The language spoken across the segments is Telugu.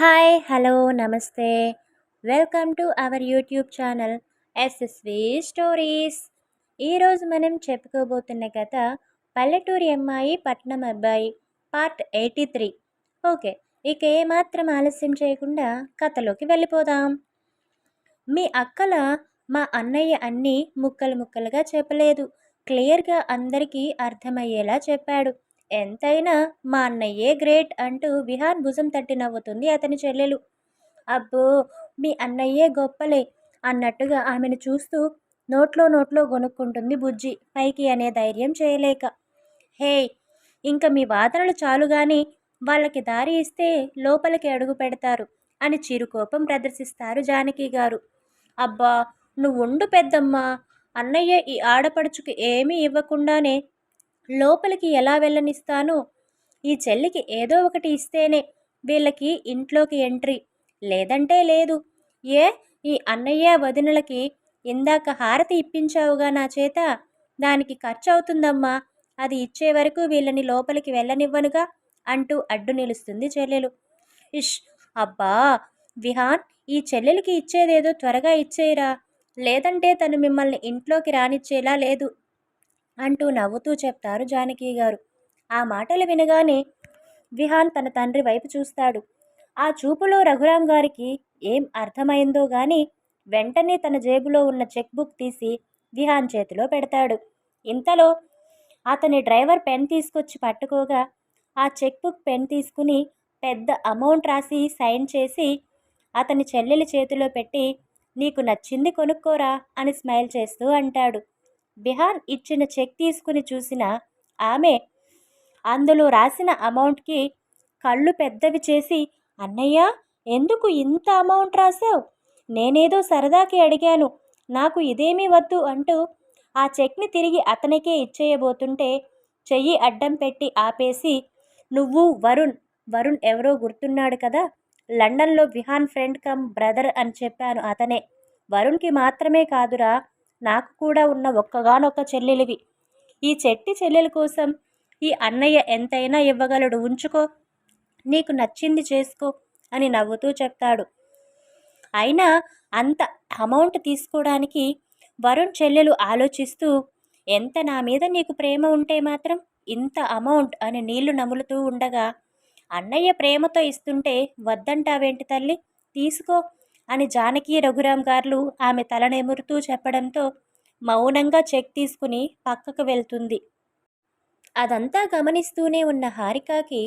Hi hello namaste. Welcome to our YouTube channel SSV stories. ఈరోజు మనం చెప్పుకోబోతున్న కథ పల్లెటూరి అమ్మాయి పట్నం అబ్బాయి పార్ట్ ఎయిటీ త్రీ. ఓకే ఇక ఏమాత్రం ఆలస్యం చేయకుండా కథలోకి వెళ్ళిపోదాం. మీ అక్కల మా అన్నయ్య అన్నీ ముక్కలు ముక్కలుగా చెప్పలేదు. క్లియర్గా అందరికీ అర్థమయ్యేలా చెప్పాడు. ఎంతైనా మా అన్నయ్యే గ్రేట్ అంటూ విహాన్ భుజం తట్టి నవ్వుతుంది అతని చెల్లెలు. అబ్బో మీ అన్నయ్యే గొప్పలే అన్నట్టుగా ఆమెను చూస్తూ నోట్లో నోట్లో గొనుక్కుంటుంది బుజ్జి పైకి అనే ధైర్యం చేయలేక. హే ఇంక మీ వాదనలు చాలు కానీ వాళ్ళకి దారి ఇస్తే లోపలికి అడుగు పెడతారు అని చిరుకోపం ప్రదర్శిస్తారు జానకి గారు. అబ్బా నువ్వు ఉండు పెద్దమ్మా అన్నయ్య ఈ ఆడపడుచుకి ఏమీ ఇవ్వకుండానే లోపలికి ఎలా వెళ్ళనిస్తాను? ఈ చెల్లికి ఏదో ఒకటి ఇస్తేనే వీళ్ళకి ఇంట్లోకి ఎంట్రీ. లేదంటే లేదు. ఏ? ఈ అన్నయ్య వదినలకి ఇందాక హారతి ఇప్పించావుగా నా చేత? దానికి ఖర్చు అవుతుందమ్మా అది ఇచ్చే వరకు వీళ్ళని లోపలికి వెళ్ళనివ్వనుగా అంటూ అడ్డు నిలుస్తుంది చెల్లెలు. ఇష్! అబ్బా! విహాన్ ఈ చెల్లెలికి ఇచ్చేదేదో త్వరగా ఇచ్చేయరా. లేదంటే తను మిమ్మల్ని ఇంట్లోకి రానిచ్చేలా లేదు. అంటూ నవ్వుతూ చెప్తారు జానకి గారు. ఆ మాటలు వినగానే విహాన్ తన తండ్రి వైపు చూస్తాడు. ఆ చూపులో రఘురాం గారికి ఏం అర్థమైందో గాని వెంటనే తన జేబులో ఉన్న చెక్ బుక్ తీసి విహాన్ చేతిలో పెడతాడు. ఇంతలో అతని డ్రైవర్ పెన్ తీసుకొచ్చి పట్టుకోగా ఆ చెక్ బుక్ పెన్ తీసుకుని పెద్ద అమౌంట్ రాసి సైన్ చేసి అతని చెల్లెలి చేతిలో పెట్టి నీకు నచ్చింది కొనుక్కోరా అని స్మైల్ చేస్తూ అంటాడు. బిహార్ ఇచ్చిన చెక్ తీసుకుని చూసిన ఆమె అందులో రాసిన అమౌంట్కి కళ్ళు పెద్దవి చేసి అన్నయ్య ఎందుకు ఇంత అమౌంట్ రాసావు నేనేదో సరదాకి అడిగాను. నాకు ఇదేమీ వద్దు అంటూ ఆ చెక్ని తిరిగి అతనికే ఇచ్చేయబోతుంటే చెయ్యి అడ్డం పెట్టి ఆపేసి నువ్వు వరుణ్ వరుణ్ ఎవరో గుర్తున్నాడు కదా? లండన్లో విహాన్ ఫ్రెండ్ కమ్ బ్రదర్ అని చెప్పాను అతనే. వరుణ్కి మాత్రమే కాదురా నాకు కూడా ఉన్న ఒక్కగానొక్క చెల్లెలివి. ఈ చెట్టి చెల్లెల కోసం ఈ అన్నయ్య ఎంతైనా ఇవ్వగలడు ఉంచుకో. నీకు నచ్చింది చేసుకో అని నవ్వుతూ చెప్తాడు. అయినా అంత అమౌంట్ తీసుకోవడానికి వరుణ్ చెల్లెలు ఆలోచిస్తూ ఎంత నా మీద నీకు ప్రేమ ఉంటే మాత్రం ఇంత అమౌంట్ అని నీళ్ళు నములుతూ ఉండగా అన్నయ్య ప్రేమతో ఇస్తుంటే వద్దంటావేంటి తల్లి? తీసుకో. అని జానకి రఘురాం గారు ఆమె తలనెమురుతూ చెప్పడంతో మౌనంగా చెక్ తీసుకుని పక్కకు వెళ్తుంది. అదంతా గమనిస్తూనే ఉన్న హారికకి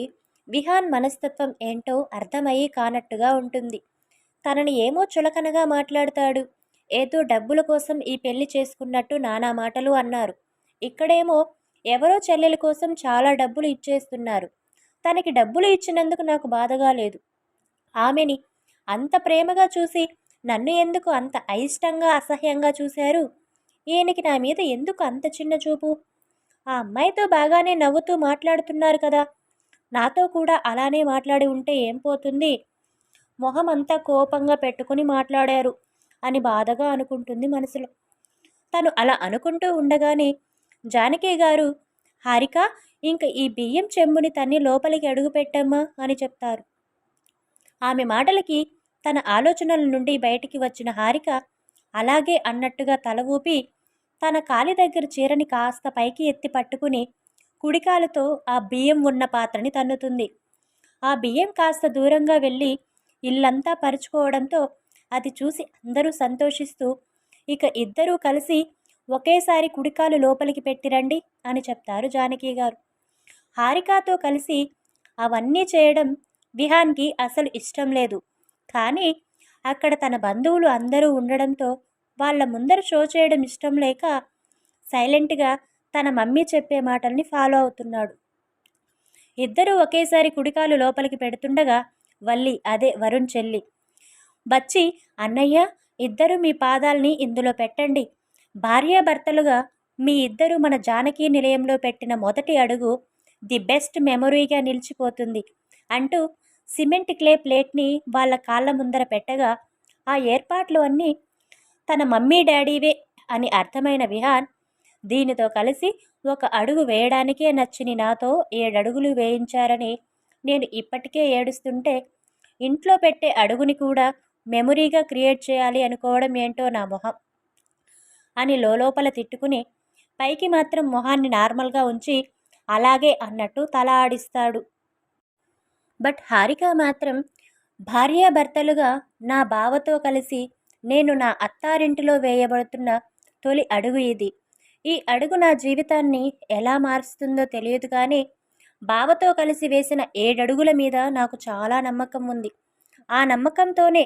విహాన్ మనస్తత్వం ఏంటో అర్థమయ్యి కానట్టుగా ఉంటుంది. తనని ఏమో చులకనగా మాట్లాడతాడు. ఏదో డబ్బుల కోసం ఈ పెళ్ళి చేసుకున్నట్టు నానా మాటలు అన్నారు. ఇక్కడేమో ఎవరో చెల్లెల కోసం చాలా డబ్బులు ఇచ్చేస్తున్నారు. తనకి డబ్బులు ఇచ్చినందుకు నాకు బాధగా లేదు. ఆమెని అంత ప్రేమగా చూసి నన్ను ఎందుకు అంత అయిష్టంగా అసహ్యంగా చూశారు? ఈయనకి నా మీద ఎందుకు అంత చిన్న చూపు? ఆ అమ్మాయితో బాగానే నవ్వుతూ మాట్లాడుతున్నారు కదా. నాతో కూడా అలానే మాట్లాడి ఉంటే ఏం పోతుంది? మొహం అంతా కోపంగా పెట్టుకుని మాట్లాడారు అని బాధగా అనుకుంటుంది మనసులో. తను అలా అనుకుంటూ ఉండగానే జానకి గారు హారిక ఇంక ఈ బియ్యం చెంబుని తన్ని లోపలికి అడుగుపెట్టమ్మా అని చెప్తారు. ఆమె మాటలకి తన ఆలోచనల నుండి బయటికి వచ్చిన హారిక అలాగే అన్నట్టుగా తల ఊపి తన కాలి దగ్గర చీరని కాస్త పైకి ఎత్తి పట్టుకుని కుడికాలతో ఆ బియ్యం ఉన్న పాత్రని తన్నుతుంది. ఆ బియ్యం కాస్త దూరంగా వెళ్ళి ఇల్లంతా పరుచుకోవడంతో అది చూసి అందరూ సంతోషిస్తూ ఇక ఇద్దరూ కలిసి ఒకేసారి కుడికాలు లోపలికి పెట్టిరండి అని చెప్తారు జానకి గారు. హారికాతో కలిసి అవన్నీ చేయడం విహాన్కి అసలు ఇష్టం లేదు. కానీ అక్కడ తన బంధువులు అందరూ ఉండడంతో వాళ్ళ ముందర షో చేయడం ఇష్టం లేక సైలెంట్గా తన మమ్మీ చెప్పే మాటల్ని ఫాలో అవుతున్నాడు. ఇద్దరూ ఒకేసారి కుడికాలు లోపలికి పెడుతుండగా వల్లి అదే వరుణ్ చెల్లి బచ్చి అన్నయ్య ఇద్దరు మీ పాదాల్ని ఇందులో పెట్టండి. భార్యాభర్తలుగా మీ ఇద్దరు మన జానకి నిలయంలో పెట్టిన మొదటి అడుగు ది బెస్ట్ మెమొరీగా నిలిచిపోతుంది అంటూ సిమెంట్ క్లే ప్లేట్ని వాళ్ళ కాళ్ళ ముందర పెట్టగా ఆ ఏర్పాట్లు అన్నీ తన మమ్మీ డాడీవే అని అర్థమైన విహాన్ దీనితో కలిసి ఒక అడుగు వేయడానికే నచ్చిని నాతో ఏడడుగులు వేయించారని నేను ఇప్పటికే ఏడుస్తుంటే ఇంట్లో పెట్టే అడుగుని కూడా మెమొరీగా క్రియేట్ చేయాలి అనుకోవడం ఏంటో నా మొహం అని లోపల తిట్టుకుని పైకి మాత్రం మొహాన్ని నార్మల్గా ఉంచి అలాగే అన్నట్టు తల ఆడిస్తాడు. బట్ హారిక మాత్రం భార్యాభర్తలుగా నా బావతో కలిసి నేను నా అత్తారింటిలో వేయబడుతున్న తొలి అడుగు ఇది. ఈ అడుగు నా జీవితాన్ని ఎలా మారుస్తుందో తెలియదు కానీ బావతో కలిసి వేసిన ఏడడుగుల మీద నాకు చాలా నమ్మకం ఉంది. ఆ నమ్మకంతోనే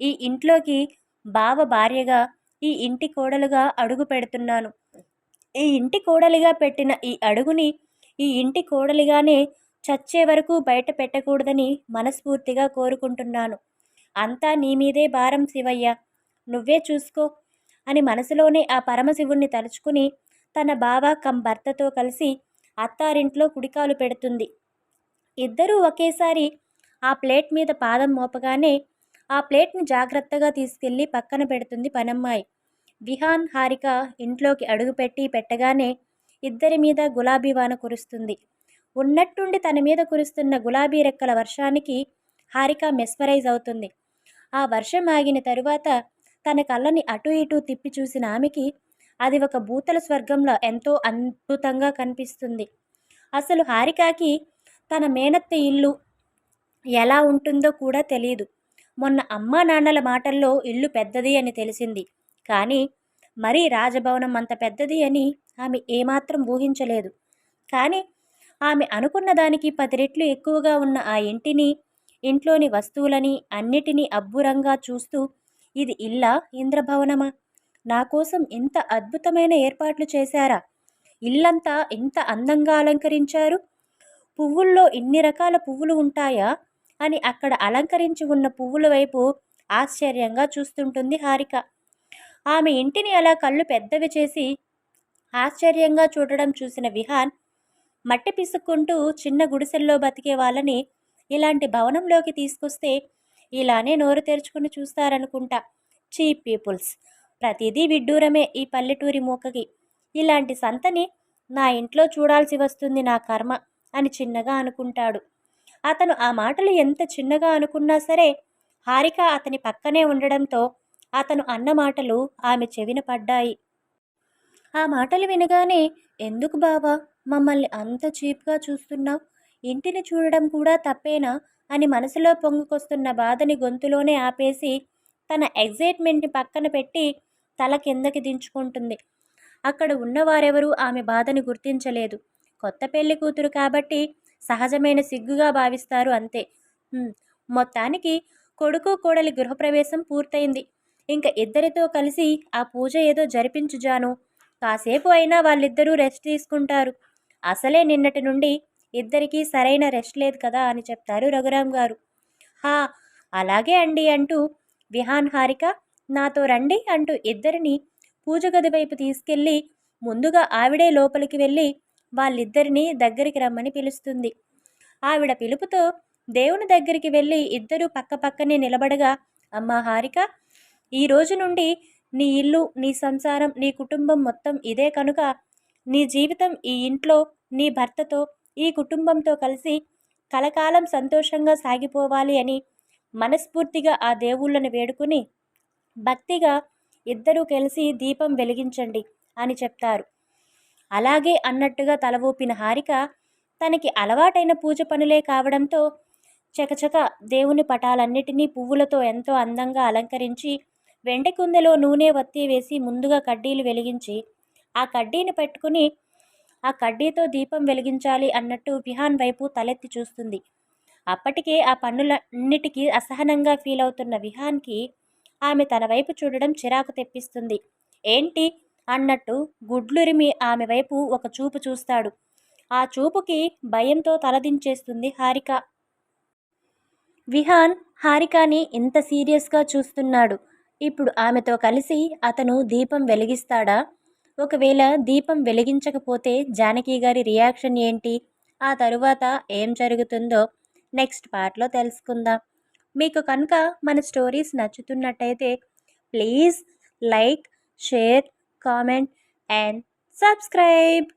ఈ ఇంట్లోకి బావ భార్యగా ఈ ఇంటి కోడలుగా అడుగు పెడుతున్నాను. ఈ ఇంటి కోడలిగా పెట్టిన ఈ అడుగుని ఈ ఇంటి కోడలిగానే చచ్చే వరకు బయట పెట్టకూడదని మనస్ఫూర్తిగా కోరుకుంటున్నాను. అంతా నీ మీదే భారం శివయ్య. నువ్వే చూసుకో. అని మనసులోనే ఆ పరమశివుణ్ణి తలుచుకుని తన బావ కం భర్తతో కలిసి అత్తారింట్లో కుడికాలు పెడుతుంది. ఇద్దరూ ఒకేసారి ఆ ప్లేట్ మీద పాదం మోపగానే ఆ ప్లేట్ని జాగ్రత్తగా తీసుకెళ్ళి పక్కన పెడుతుంది పనమ్మాయి. విహాన్ హారిక ఇంట్లోకి అడుగుపెట్టి పెట్టగానే ఇద్దరి మీద గులాబీ వాన కురుస్తుంది. ఉన్నట్టుండి తన మీద కురుస్తున్న గులాబీ రెక్కల వర్షానికి హారిక మెస్మరైజ్ అవుతుంది. ఆ వర్షం ఆగిన తరువాత తన కళ్ళని అటు ఇటు తిప్పి చూసిన ఆమెకి అది ఒక భూతల స్వర్గంలో ఎంతో అద్భుతంగా కనిపిస్తుంది. అసలు హారికకి తన మేనత్త ఇల్లు ఎలా ఉంటుందో కూడా తెలియదు మొన్న అమ్మా నాన్నల మాటల్లో ఇల్లు పెద్దది అని తెలిసింది. కానీ మరీ రాజభవనం అంత పెద్దది అని ఆమె ఏమాత్రం ఊహించలేదు. కానీ ఆమె అనుకున్న దానికి పది రెట్లు ఎక్కువగా ఉన్న ఆ ఇంటిని ఇంట్లోని వస్తువులని అన్నిటినీ అబ్బురంగా చూస్తూ ఇది ఇల్లా? ఇంద్రభవనమా? నా కోసం ఇంత అద్భుతమైన ఏర్పాట్లు చేశారా? ఇల్లంతా ఇంత అందంగా అలంకరించారు? పువ్వుల్లో ఇన్ని రకాల పువ్వులు ఉంటాయా? అని అక్కడ అలంకరించి ఉన్న పువ్వుల వైపు ఆశ్చర్యంగా చూస్తుంటుంది హారిక. ఆమె ఇంటిని అలా కళ్ళు పెద్దవి చేసి ఆశ్చర్యంగా చూడడం చూసిన విహాన్ మట్టి పిసుక్కుంటూ చిన్న గుడిసెల్లో బతికే వాళ్ళని ఇలాంటి భవనంలోకి తీసుకొస్తే ఇలానే నోరు తెరుచుకుని చూస్తారనుకుంటా. Cheap peoples! ప్రతిదీ విడ్డూరమే ఈ పల్లెటూరి మూకకి. ఇలాంటి సంతని నా ఇంట్లో చూడాల్సి వస్తుంది నా కర్మ అని చిన్నగా అనుకుంటాడు. అతను ఆ మాటలు ఎంత చిన్నగా అనుకున్నా సరే హారిక అతని పక్కనే ఉండడంతో అతను అన్న మాటలు ఆమె చెవిన పడ్డాయి. ఆ మాటలు వినగానే ఎందుకు బావా? మమ్మల్ని అంత చీప్గా చూస్తున్నావు? ఇంటిని చూడడం కూడా తప్పేనా? అని మనసులో పొంగుకొస్తున్న బాధని గొంతులోనే ఆపేసి తన ఎగ్జైట్మెంట్ని పక్కన పెట్టి తల కిందకి దించుకుంటుంది. అక్కడ ఉన్నవారెవరూ ఆమె బాధని గుర్తించలేదు. కొత్త పెళ్ళి కూతురు కాబట్టి సహజమైన సిగ్గుగా భావిస్తారు అంతే. మొత్తానికి కొడుకు కోడలి గృహప్రవేశం పూర్తయింది. ఇంకా ఇద్దరితో కలిసి ఆ పూజ ఏదో జరిపించుజాను. కాసేపు అయినా వాళ్ళిద్దరూ రెస్ట్ తీసుకుంటారు. అసలే నిన్నటి నుండి ఇద్దరికీ సరైన రెస్ట్ లేదు కదా అని చెప్తారు రఘురామ్ గారు. హా అలాగే అండి అంటూ విహాన్ హారిక నాతో రండి అంటూ ఇద్దరిని పూజ గది వైపు తీసుకెళ్ళి ముందుగా ఆవిడే లోపలికి వెళ్ళి వాళ్ళిద్దరిని దగ్గరికి రమ్మని పిలుస్తుంది. ఆవిడ పిలుపుతో దేవుని దగ్గరికి వెళ్ళి ఇద్దరూ పక్క పక్కనే నిలబడగా అమ్మ హారిక ఈ రోజు నుండి నీ ఇల్లు నీ సంసారం నీ కుటుంబం మొత్తం ఇదే కనుక నీ జీవితం ఈ ఇంట్లో నీ భర్తతో ఈ కుటుంబంతో కలిసి కలకాలం సంతోషంగా సాగిపోవాలి అని మనస్ఫూర్తిగా ఆ దేవుళ్ళని వేడుకుని భక్తిగా ఇద్దరూ కలిసి దీపం వెలిగించండి అని చెప్తారు. అలాగే అన్నట్టుగా తల ఊపిన హారిక తనకి అలవాటైన పూజ పనులే కావడంతో చకచక దేవుని పటాలన్నిటినీ పువ్వులతో ఎంతో అందంగా అలంకరించి వెండి కుందెలో నూనె వత్తి వేసి ముందుగా కడ్డీలు వెలిగించి ఆ కడ్డీని పెట్టుకుని ఆ కడ్డీతో దీపం వెలిగించాలి అన్నట్టు విహాన్ వైపు తలెత్తి చూస్తుంది. అప్పటికే ఆ పన్నులన్నిటికీ అసహనంగా ఫీల్ అవుతున్న విహాన్కి ఆమె తన వైపు చూడడం చిరాకు తెప్పిస్తుంది. ఏంటి? అన్నట్టు గుడ్లురిమి ఆమె వైపు ఒక చూపు చూస్తాడు. ఆ చూపుకి భయంతో తలదించేస్తుంది హారిక. విహాన్ హారికాని ఇంత సీరియస్గా చూస్తున్నాడు. ఇప్పుడు ఆమెతో కలిసి అతను దీపం వెలిగిస్తాడా? ఒకవేళ దీపం వెలిగించకపోతే జానకి గారి రియాక్షన్ ఏంటి? ఆ తరువాత ఏం జరుగుతుందో నెక్స్ట్ పార్ట్లో తెలుసుకుందాం. మీకు కనుక మన stories నచ్చుతున్నట్టయితే please like share comment and subscribe.